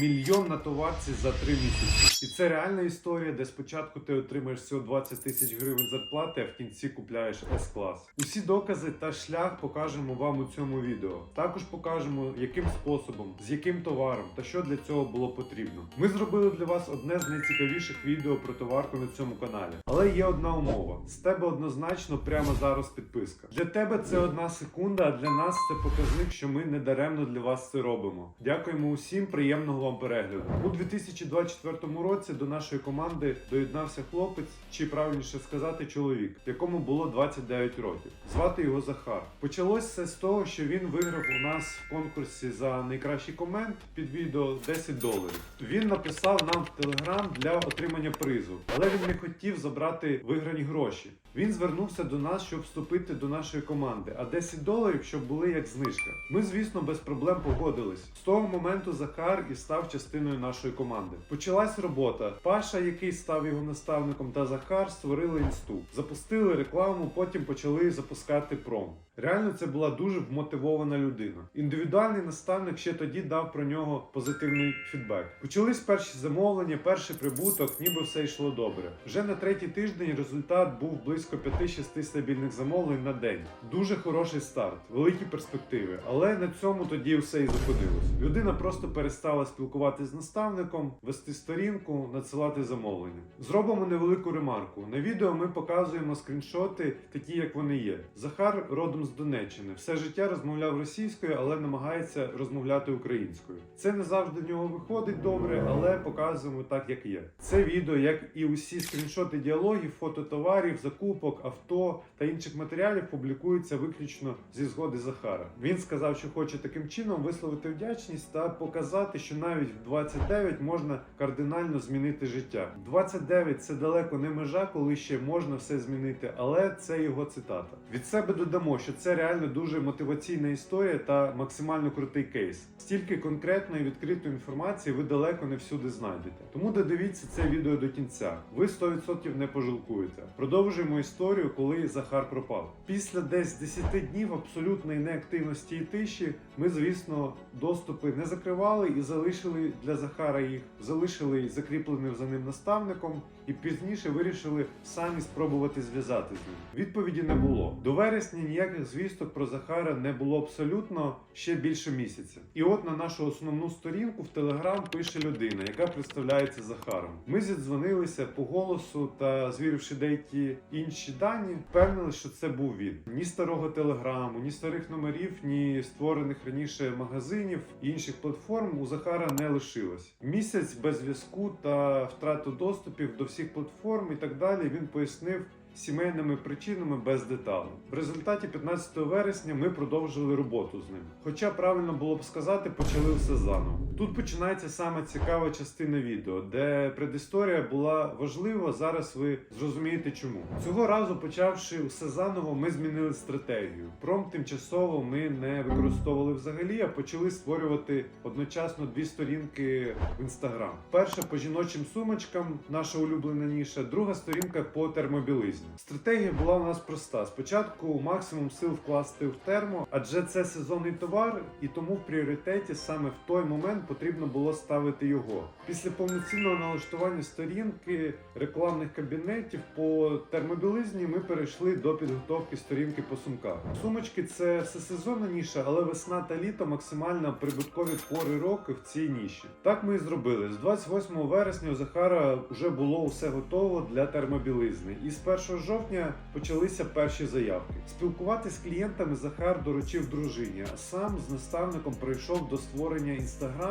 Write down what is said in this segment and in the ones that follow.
мільйон на товарці за три місяці. І це реальна історія, де спочатку ти отримаєш всього 20 тисяч гривень зарплати, а в кінці купляєш С-клас. Усі докази та шлях покажемо вам у цьому відео. Також покажемо, яким способом, з яким товаром та що для цього було потрібно. Ми зробили для вас одне з найцікавіших відео про товарку на цьому каналі. Але є одна умова: з тебе однозначно прямо зараз підписка. Для тебе це одна секунда, а для нас це показник, що ми не даремно для вас це робимо. Дякуємо усім, приємного вам перегляду. У 2024 році до нашої команди доєднався хлопець, чи правильніше сказати, чоловік, якому було 29 років. Звати його Захар. Почалось все з того, що він виграв у нас в конкурсі за найкращий комент під відео 10 доларів. Він написав нам в Телеграм для отримання призу, але він не хотів забрати виграні гроші. Він звернувся до нас, щоб вступити до нашої команди, а 10 доларів, щоб були як знижка. Ми, звісно, без проблем погодились. З того моменту Захар і став частиною нашої команди. Почалась робота. Паша, який став його наставником, та Захар створили інсту, запустили рекламу, потім почали запускати промо. Реально, це була дуже вмотивована людина. Індивідуальний наставник ще тоді дав про нього позитивний фідбек. Почались перші замовлення, перший прибуток, ніби все йшло добре. Вже на третій тиждень результат був близько 5-6 стабільних замовлень на день. Дуже хороший старт, великі перспективи. Але на цьому тоді все і зупинилось. Людина просто перестала спілкуватися з наставником, вести сторінку, надсилати замовлення. Зробимо невелику ремарку. На відео ми показуємо скріншоти, такі як вони є. Захар родом з Донеччини. Все життя розмовляв російською, але намагається розмовляти українською. Це не завжди в нього виходить добре, але показуємо так, як є. Це відео, як і усі скріншоти діалогів, фото товарів, закупок, авто та інших матеріалів публікуються виключно зі згоди Захара. Він сказав, що хоче таким чином висловити вдячність та показати, що навіть в 29 можна кардинально змінити життя. 29 – це далеко не межа, коли ще можна все змінити, але це його цитата. Від себе додамо, що це реально дуже мотиваційна історія та максимально крутий кейс. Стільки конкретної відкритої інформації ви далеко не всюди знайдете. Тому додивіться це відео до кінця. Ви 100% не пожалкуєте. Продовжуємо історію, коли Захар пропав. Після десь 10 днів абсолютної неактивності і тиші ми, звісно, доступи не закривали і залишили для Захара їх, залишили закріпленим за ним наставником, і пізніше вирішили самі спробувати зв'язати з ним. Відповіді не було. До вересня ніяких звісток про Захара не було абсолютно ще більше місяця. І от на нашу основну сторінку в Телеграм пише людина, яка представляється Захаром. Ми зідзвонилися по голосу та звіривши деякі інші дані, впевнили, що це був він. Ні старого телеграму, ні старих номерів, ні створених раніше магазинів і інших платформ у Захара не лишилось. Місяць без зв'язку та втрату доступів до всіх платформ і так далі. Він пояснив. Сімейними причинами без деталей. В результаті 15 вересня ми продовжили роботу з ним. Хоча правильно було б сказати, почали все заново. Тут починається саме цікава частина відео, де предісторія була важлива. Зараз ви зрозумієте чому. Цього разу, почавши все заново, ми змінили стратегію. Пром тимчасово ми не використовували взагалі, а почали створювати одночасно дві сторінки в інстаграм. Перша по жіночим сумочкам, наша улюблена ніша, друга сторінка по термобілизні. Стратегія була у нас проста: спочатку максимум сил вкласти в термо, адже це сезонний товар, і тому в пріоритеті саме в той момент потрібно було ставити його. Після повноцінного налаштування сторінки рекламних кабінетів по термобілизні ми перейшли до підготовки сторінки по сумках. Сумочки це всесезонна ніша, але весна та літо максимально прибуткові пори року в цій ніші. Так ми і зробили. З 28 вересня у Захара вже було все готово для термобілизни. І з 1 жовтня почалися перші заявки. Спілкуватися з клієнтами Захар доручив дружині, а сам з наставником прийшов до створення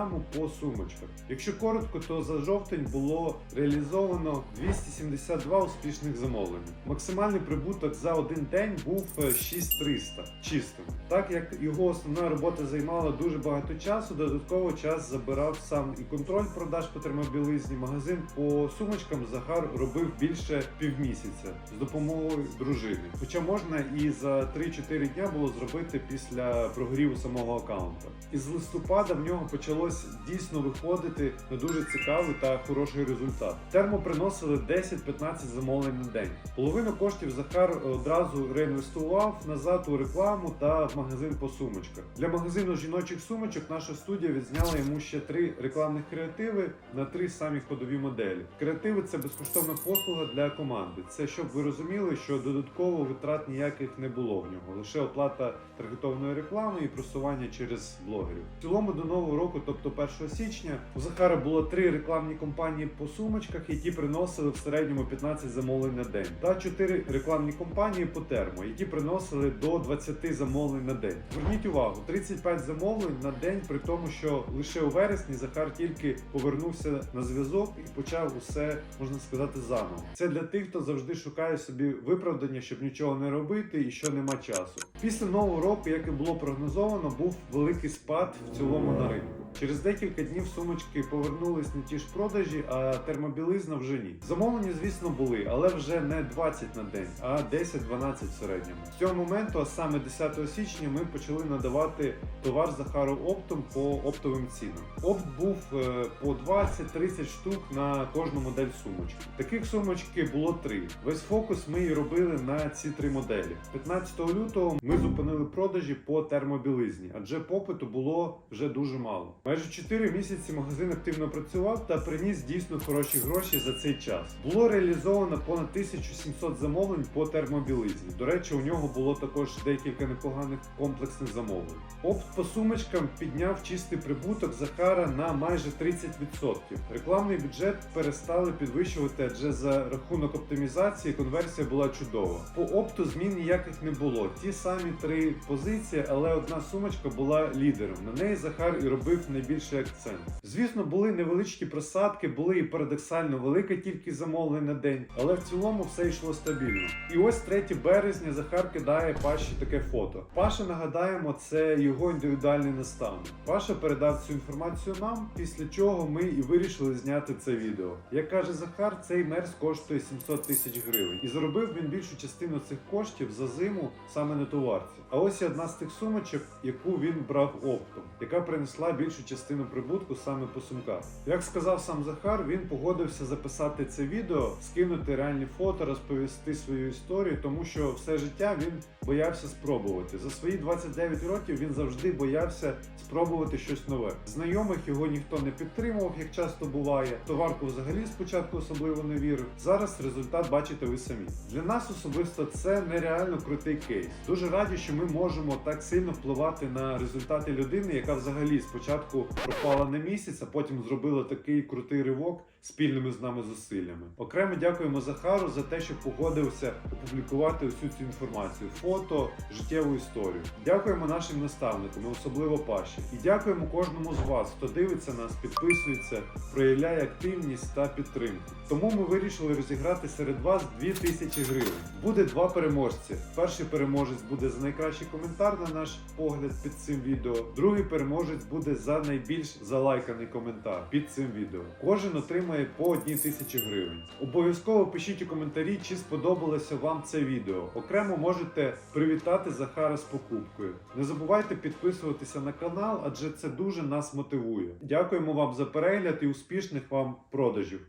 інстаграму по сумочках. Якщо коротко, то за жовтень було реалізовано 272 успішних замовлення. Максимальний прибуток за один день був е, 6300 чистим. Так як його основна робота займала дуже багато часу, додатково час забирав сам і контроль продаж по термобілизні. Магазин по сумочкам Захар робив більше півмісяця. з допомогою дружини. Хоча можна і за 3-4 дня було зробити після прогріву самого аккаунта. Із листопада в нього почалось дійсно виходити на дуже цікавий та хороший результат. Термо приносили 10-15 замовлень на день. Половину коштів Захар одразу реінвестував назад у рекламу та в магазин по сумочках. Для магазину жіночих сумочок наша студія відзняла йому ще три рекламних креативи на три самі ходові моделі. Креативи це безкоштовна послуга для команди. Це щоб ви розуміли, що додатково витрат ніяких не було в нього, лише оплата таргетованої реклами і просування через блогерів. В цілому до нового року, тобто 1 січня, у Захара було три рекламні кампанії по сумочках, які приносили в середньому 15 замовлень на день, та чотири рекламні кампанії по термо, які приносили до 20 замовлень на день. Зверніть увагу, 35 замовлень на день, при тому, що лише у вересні Захар тільки повернувся на зв'язок і почав усе можна сказати заново. Це для тих, хто завжди шукає собі виправдання, щоб нічого не робити і що нема часу. Після нового року, як і було прогнозовано, був великий спад в цілому на ринку. Через декілька днів сумочки повернулись не ті ж продажі, а термобілизна вже ні. Замовлення, звісно, були, але вже не 20 на день, а 10-12 в середньому. З цього моменту, а саме 10 січня, ми почали надавати товар Захару оптом по оптовим цінам. Опт був е, по 20-30 штук на кожну модель сумочки. Таких сумочки було три. Весь фокус ми і робили на ці три моделі. 15 лютого ми зупинили продажі по термобілизні, адже попиту було вже дуже мало. Майже 4 місяці магазин активно працював та приніс дійсно хороші гроші за цей час. Було реалізовано понад 1700 замовлень по термобілизні. До речі, у нього було також декілька непоганих комплексних замовлень. Опт по сумочкам підняв чистий прибуток Захара на майже 30%. Рекламний бюджет перестали підвищувати, адже за рахунок оптимізації конверсія була чудова. По опту змін ніяких не було. Ті самі три позиції, але одна сумочка була лідером. На неї Захар і робив найбільший акцент. Звісно, були невеличкі просадки, були і парадоксально велика кількість замовлень на день, але в цілому все йшло стабільно. І ось 3 березня Захар кидає Паші таке фото. Паша, нагадаємо, це його індивідуальний наставник. Паша передав цю інформацію нам, після чого ми і вирішили зняти це відео. Як каже Захар, цей мерз коштує 700 тисяч гривень, і заробив він більшу частину цих коштів за зиму саме на товарці. А ось і одна з тих сумочок, яку він брав оптом, яка принесла більшу частину прибутку саме по сумках. Як сказав сам Захар, він погодився записати це відео, скинути реальні фото, розповісти свою історію, тому що все життя він боявся спробувати. За свої 29 років він завжди боявся спробувати щось нове. Знайомих його ніхто не підтримував, як часто буває. Товарку взагалі спочатку особливо не вірив. Зараз результат бачите ви самі. Для нас особисто це нереально крутий кейс. Дуже раді, що ми можемо так сильно впливати на результати людини, яка взагалі спочатку пропала на місяць, а потім зробила такий крутий ривок спільними з нами зусиллями. Окремо дякуємо Захару за те, що погодився опублікувати усю цю інформацію, фото, життєву історію. Дякуємо нашим наставникам, особливо Паші. І дякуємо кожному з вас, хто дивиться нас, підписується, проявляє активність та підтримку. Тому ми вирішили розіграти серед вас 2000 гривень. Буде два переможці. Перший переможець буде за найкращий коментар на наш погляд під цим відео. Другий переможець буде за найбільш залайканий коментар під цим відео. Кожен отримає по одній тисячі гривень. Обов'язково пишіть у коментарі, чи сподобалося вам це відео. Окремо можете привітати Захара з покупкою. Не забувайте підписуватися на канал, адже це дуже нас мотивує. Дякуємо вам за перегляд і успішних вам продажів.